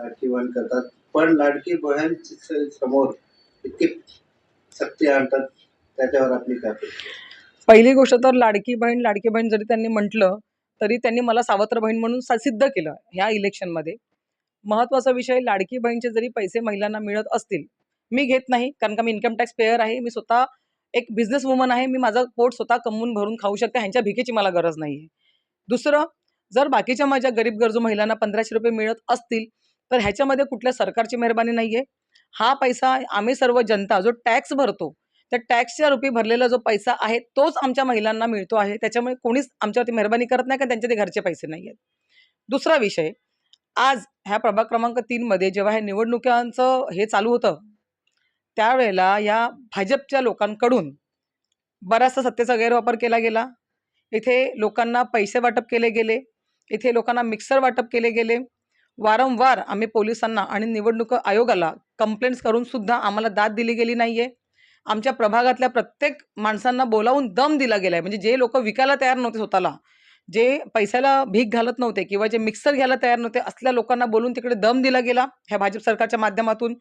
लाडकी करतात. पण लाडकी बहीण समोर इतकी सक्ती आणतात त्याच्यावर आपली काय पहिली गोष्ट तर लाडकी बहीण लाडकी बहीण जरी त्यांनी म्हटलं तरी त्यांनी मला सावत्र बहीण म्हणून सिद्ध केलं ह्या इलेक्शनमध्ये महत्त्वाचा विषय लाडकी बहीणचे जरी पैसे महिलांना मिळत असतील मी घेत नाही कारण का मी इन्कम टॅक्स पेअर आहे मी स्वतः एक बिझनेस वुमन आहे मी माझं पोट स्वतः कमवून भरून खाऊ शकते ह्यांच्या भिकेची मला गरज नाही आहे दुसरं जर बाकीच्या माझ्या गरीब गरजू महिलांना पंधराशे रुपये मिळत असतील तर ह्याच्यामध्ये कुठल्या सरकारची मेहरबानी नाही आहे हा पैसा आम्ही सर्व जनता जो टॅक्स भरतो त्या टॅक्सच्या रूपी भरलेला जो पैसा आहे तोच आमच्या महिलांना मिळतो आहे. त्याच्यामुळे कोणीच आमच्यावरती मेहरबानी करत नाही का त्यांच्या ते घरचे पैसे नाही आहेत दुसरा विषय आज ह्या प्रभाग क्रमांक तीनमध्ये जेव्हा ह्या निवडणुकांचं हे चालू होतं त्यावेळेला या भाजपच्या लोकांकडून बराचसा सत्तेचा गैरवापर केला गेला. इथे लोकांना पैसे वाटप केले गेले इथे लोकांना मिक्सर वाटप केले गेले. वारंवार आम्ही पोलिसांना आणि निवडणूक आयोगाला कंप्लेंट्स करून सुद्धा आम्हाला दाद दिली गेली नाही आहे आमच्या प्रभागातल्या प्रत्येक माणसांना बोलावून दम दिला गेला आहे म्हणजे जे लोक विकायला तयार नव्हते स्वतःला जे पैशाला भीक घालत नव्हते किंवा जे मिक्सर घ्यायला तयार नव्हते असल्या लोकांना बोलून तिकडे दम दिला गेला ह्या भाजप सरकारच्या माध्यमातून.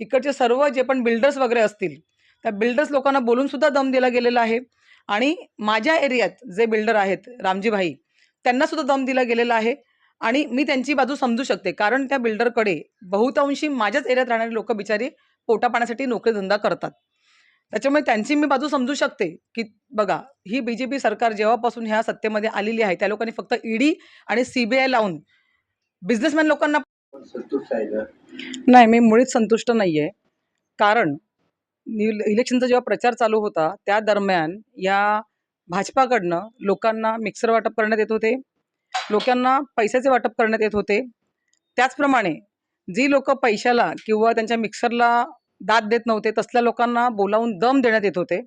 इकडचे सर्व जे पण बिल्डर्स वगैरे असतील त्या बिल्डर्स लोकांना बोलून सुद्धा दम दिला गेलेला आहे. आणि माझ्या एरियात जे बिल्डर आहेत रामजीभाई त्यांनासुद्धा दम दिला गेलेला आहे. आणि मी त्यांची बाजू समजू शकते. कारण त्या बिल्डरकडे बहुतांशी माझ्याच एरियात राहणारे लोक बिचारी पोटा पाण्यासाठी नोकरीधंदा करतात. त्याच्यामुळे त्यांची मी बाजू समजू शकते की बघा ही बी जे पी सरकार जेव्हापासून ह्या सत्तेमध्ये आलेली आहे त्या लोकांनी फक्त ईडी आणि सी बी आय लावून बिझनेसमॅन लोकांना नाही मी मुळीच संतुष्ट नाही आहे कारण इलेक्शनचा जेव्हा प्रचार चालू होता त्या दरम्यान या भाजपाकडनं लोकांना मिक्सर वाटप करण्यात येत होते. लोकांना पैशाचे वाटप करण्यात येत होते. त्याचप्रमाणे जी लोक पैशाला किंवा त्यांच्या मिक्सरला दाद देत नव्हते तसल्या लोकांना बोलावून दम देण्यात येत होते.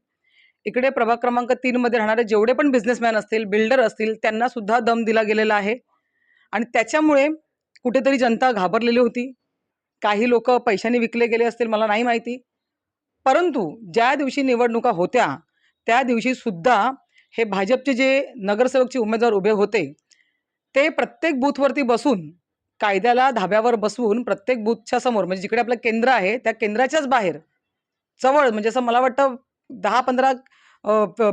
इकडे प्रभाग क्रमांक तीनमध्ये राहणारे जेवढे पण बिझनेसमॅन असतील बिल्डर असतील त्यांनासुद्धा दम दिला गेलेला आहे. आणि त्याच्यामुळे कुठेतरी जनता घाबरलेली होती. काही लोक पैशाने विकले गेले असतील मला नाही माहिती. परंतु ज्या दिवशी निवडणुका होत्या त्या दिवशी सुद्धा हे भाजपचे जे नगरसेवकचे उमेदवार उभे होते ते प्रत्येक बूथवरती बसून कायद्याला धाब्यावर बसवून प्रत्येक बूथच्या समोर म्हणजे जिकडे आपलं केंद्र आहे त्या केंद्राच्याच बाहेर जवळ म्हणजे असं मला वाटतं दहा पंधरा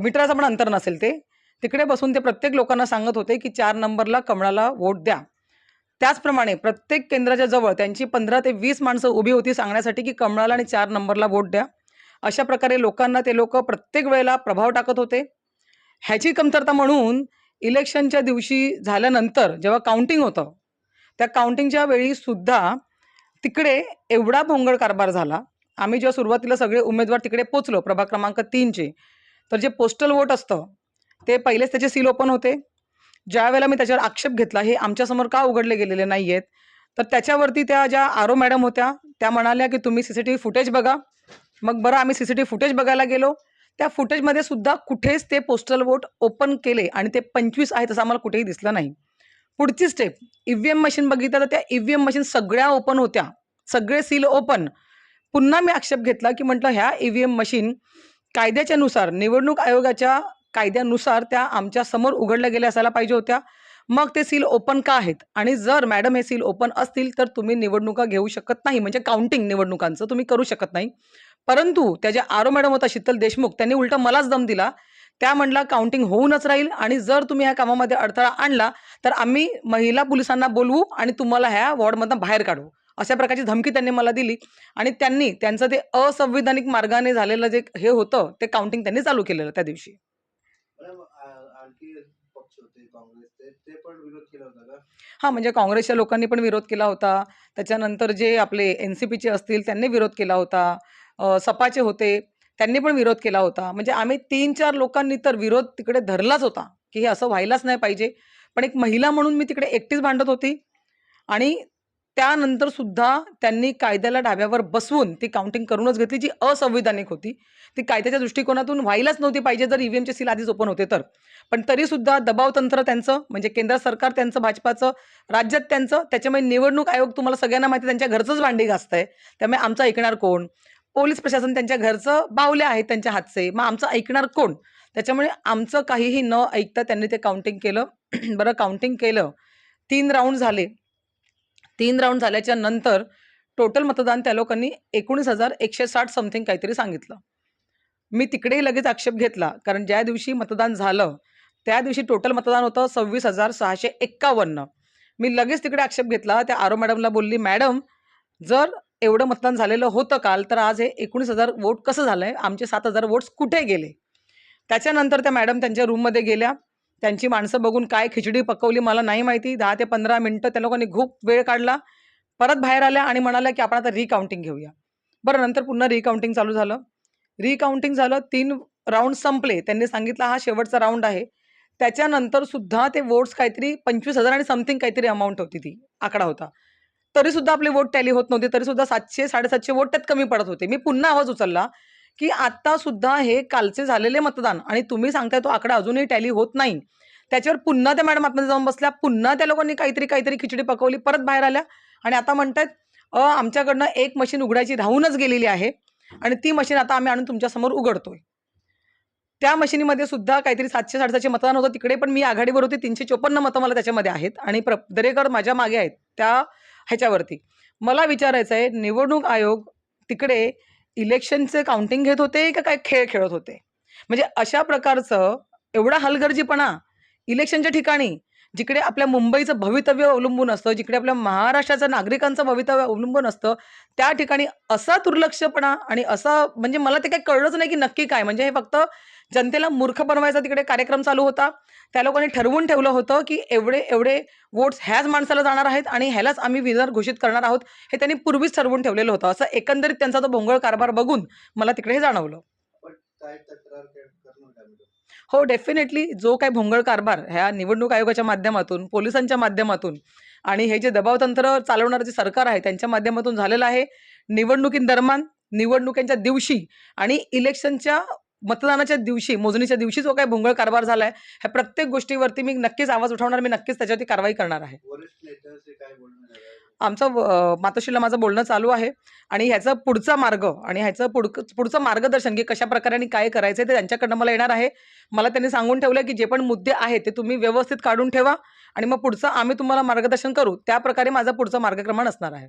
मीटराचं पण अंतर नसेल ते तिकडे बसून ते प्रत्येक लोकांना सांगत होते की चार नंबरला कमळाला वोट द्या. त्याचप्रमाणे प्रत्येक केंद्राच्या जवळ त्यांची पंधरा ते वीस माणसं उभी होती सांगण्यासाठी की कमळाला आणि चार नंबरला वोट द्या. अशा प्रकारे लोकांना ते लोक प्रत्येक वेळेला प्रभाव टाकत होते. ह्याची कमतरता म्हणून इलेक्शनच्या दिवशी झाल्यानंतर जेव्हा काउंटिंग होतं त्या काउंटिंगच्या वेळी सुद्धा तिकडे एवढा भोंगळ कारभार झाला. आम्ही जेव्हा सुरुवातीला सगळे उमेदवार तिकडे पोचलो प्रभाग क्रमांक तीनचे तर जे पोस्टल वोट असतं ते पहिलेच त्याचे सील ओपन होते. ज्यावेळेला मी त्याच्यावर आक्षेप घेतला हे आमच्यासमोर का उघडले गेलेले नाही आहेत तर त्याच्यावरती त्या ज्या आरो मॅडम होत्या त्या म्हणाल्या की तुम्ही C C T V footage बघा. मग बरं आम्ही C C T V footage बघायला गेलो. त्या फुटेजमध्ये सुद्धा कुठेच ते पोस्टल वोट ओपन केले आणि ते पंचवीस आहेत असं आम्हाला कुठेही दिसलं नाही. पुढची step E V M machine बघितलं तर त्या ई व्ही एम मशीन सगळ्या ओपन होत्या. सगळे सील ओपन पुन्हा मी आक्षेप घेतला की म्हटलं ह्या ई व्ही एम मशीन कायद्याच्यानुसार निवडणूक आयोगाच्या कायद्यानुसार त्या आमच्यासमोर उघडल्या गेल्या असायला पाहिजे होत्या. मग ते सील ओपन का आहेत? आणि जर मॅडम हे सील ओपन असतील तर तुम्ही निवडणुका घेऊ शकत नाही. म्हणजे काउंटिंग निवडणुकांचं तुम्ही करू शकत नाही. परंतु त्या ज्या आरो मॅडम होता शीतल देशमुख त्यांनी उलटा मलाच दम दिला. त्या म्हणला काउंटिंग होऊनच राहील आणि जर तुम्ही ह्या कामामध्ये अडथळा आणला तर आम्ही महिला पोलिसांना बोलवू आणि तुम्हाला ह्या वॉर्डमधनं बाहेर काढू. अशा प्रकारची धमकी त्यांनी मला दिली. आणि त्यांनी त्यांचं ते असंविधानिक मार्गाने झालेलं जे हे होतं ते काउंटिंग त्यांनी चालू केलेलं त्या दिवशी मॅडम आ- आणखी पक्ष होते काँग्रेसचे ते पण विरोध केला होता का? हां म्हणजे काँग्रेसच्या लोकांनी पण विरोध केला होता. त्याच्यानंतर जे आपले एन सी पीचे असतील त्यांनी विरोध केला होता. अ, सपाचे होते त्यांनी पण विरोध केला होता. म्हणजे आम्ही तीन चार लोकांनी तर विरोध तिकडे धरलाच होता की हे असं व्हायलाच नाही पाहिजे. पण एक महिला म्हणून मी तिकडे एकटीच भांडत होती. आणि त्यानंतर सुद्धा त्यांनी कायद्याला डाव्यावर बसवून ती काउंटिंग करूनच घेतली जी असंविधानिक होती. ती कायद्याच्या दृष्टिकोनातून व्हायलाच नव्हती पाहिजे जर ई व्ही एमचे सील आधीच ओपन होते तर. पण तरीसुद्धा दबाव तंत्र त्यांचं म्हणजे केंद्र सरकार त्यांचं भाजपाचं राज्यात त्यांचं त्याच्यामुळे निवडणूक आयोग तुम्हाला सगळ्यांना माहिती आहे, त्यांच्या घरचंच भांडी घासतंय. त्यामुळे आमचं ऐकणार कोण? पोलीस प्रशासन त्यांच्या घरचं बावले आहेत त्यांच्या हातचे. मग आमचं ऐकणार कोण? त्याच्यामुळे आमचं काहीही न ऐकता त्यांनी ते काउंटिंग केलं. बरं काउंटिंग केलं. तीन राऊंड झाले. तीन राऊंड झाल्याच्यानंतर टोटल मतदान त्या लोकांनी एकोणीस हजार एकशे साठ समथिंग काहीतरी सांगितलं. मी तिकडेही लगेच आक्षेप घेतला कारण ज्या दिवशी मतदान झालं त्या दिवशी टोटल मतदान होतं सव्वीस हजार सहाशे एक्कावन्न. मी लगेच तिकडे आक्षेप घेतला त्या आरो मॅडमला बोलली मॅडम जर एवढं मतदान झालेलं होतं काल तर आज हे एकोणीस हजार वोट कसं झालं आहे आमचे सात हजार वोट्स कुठे गेले? त्याच्यानंतर त्या मॅडम त्यांच्या रूममध्ये गेल्या. त्यांची माणसं बघून काय खिचडी पकवली मला नाही माहिती. दहा ते पंधरा मिनटं त्या लोकांनी खूप वेळ काढला. परत बाहेर आल्या आणि म्हणाल्या की आपण आता रिकाउंटिंग घेऊया. बरं नंतर पुन्हा रिकाउंटिंग चालू झालं. रिकाउंटिंग झालं तीन राऊंड संपले. त्यांनी सांगितलं हा शेवटचा राऊंड आहे. त्याच्यानंतर सुद्धा ते वोट्स काहीतरी पंचवीस हजार आणि समथिंग काहीतरी अमाऊंट होती ती. आकडा होता. तरी सुद्धा आपले वोट टॅली होत नव्हते. तरी सुद्धा सातशे साडेसातशे वोट त्यात कमी पडत होते. मी पुन्हा आवाज उचलला. की आत्तासुद्धा हे कालचे झालेले मतदान आणि तुम्ही सांगताय तो आकडा अजूनही टॅली होत नाही. त्याच्यावर पुन्हा त्या मॅडम आतमध्ये जाऊन बसल्या पुन्हा त्या लोकांनी काहीतरी काहीतरी खिचडी पकवली परत बाहेर आल्या. आणि आता म्हणतायत अ आमच्याकडनं एक मशीन उघडायची राहूनच गेलेली आहे आणि ती मशीन आता आम्ही आणून तुमच्यासमोर उघडतोय. त्या मशीनीमध्ये सुद्धा काहीतरी सातशे साडेसातशे मतदान होतं. तिकडे पण मी आघाडीवर होते. तीनशे चोपन्न मतं मला त्याच्यामध्ये आहेत. आणि प्र दरेकर माझ्या मागे आहेत त्या ह्याच्यावरती. मला विचारायचं आहे निवडणूक आयोग तिकडे इलेक्शनचे काउंटिंग घेत होते का काय खेळ खेळत होते? म्हणजे अशा प्रकारचं एवढा हलगर्जीपणा इलेक्शनच्या ठिकाणी जिकडे आपल्या मुंबईचं भवितव्य अवलंबून असतं जिकडे आपल्या महाराष्ट्राचं नागरिकांचं भवितव्य अवलंबून असतं त्या ठिकाणी असा दुर्लक्षपणा आणि असं म्हणजे मला ते काही कळलंच नाही की नक्की काय. म्हणजे हे फक्त जनतेला मूर्ख बनवायचा तिकडे कार्यक्रम चालू होता. त्या लोकांनी ठरवून ठेवलं होतं की एवढे एवढे वोट्स ह्याच माणसाला जाणार आहेत आणि ह्यालाच आम्ही विनर घोषित करणार आहोत. हे त्यांनी पूर्वीच ठरवून ठेवलेलं होतं. असं एकंदरीत त्यांचा तो भोंगळ कारभार बघून मला तिकडे हे जाणवलं. हो डेफिनेटली जो काय भोंगळ कारभार ह्या निवडणूक आयोगाच्या माध्यमातून पोलिसांच्या माध्यमातून आणि हे जे दबावतंत्र चालवणारं जे सरकार आहे त्यांच्या माध्यमातून झालेलं आहे. निवडणुकींदरम्यान निवडणुकींच्या दिवशी आणि इलेक्शनच्या मतदानाच्या दिवशी मोजणीच्या दिवशी जो काही भोंगळ कारभार झाला आहे ह्या प्रत्येक गोष्टीवरती मी नक्कीच आवाज उठवणार मी नक्कीच त्याच्यावरती कारवाई करणार आहे? आमचं अ, मातोश्रीला माझं बोलणं चालू आहे. आणि ह्याचा पुढचा मार्ग आणि ह्याचं पुढ पुढचं मार्गदर्शन की कशा प्रकारे आणि काय करायचं ते त्यांच्याकडनं मला येणार आहे. मला त्यांनी सांगून ठेवलं की जे पण मुद्दे आहेत ते तुम्ही व्यवस्थित काढून ठेवा. आणि मग पुढचं आम्ही तुम्हाला मार्गदर्शन करू. त्याप्रकारे माझं माझा मार्गक्रमण असणार आहे.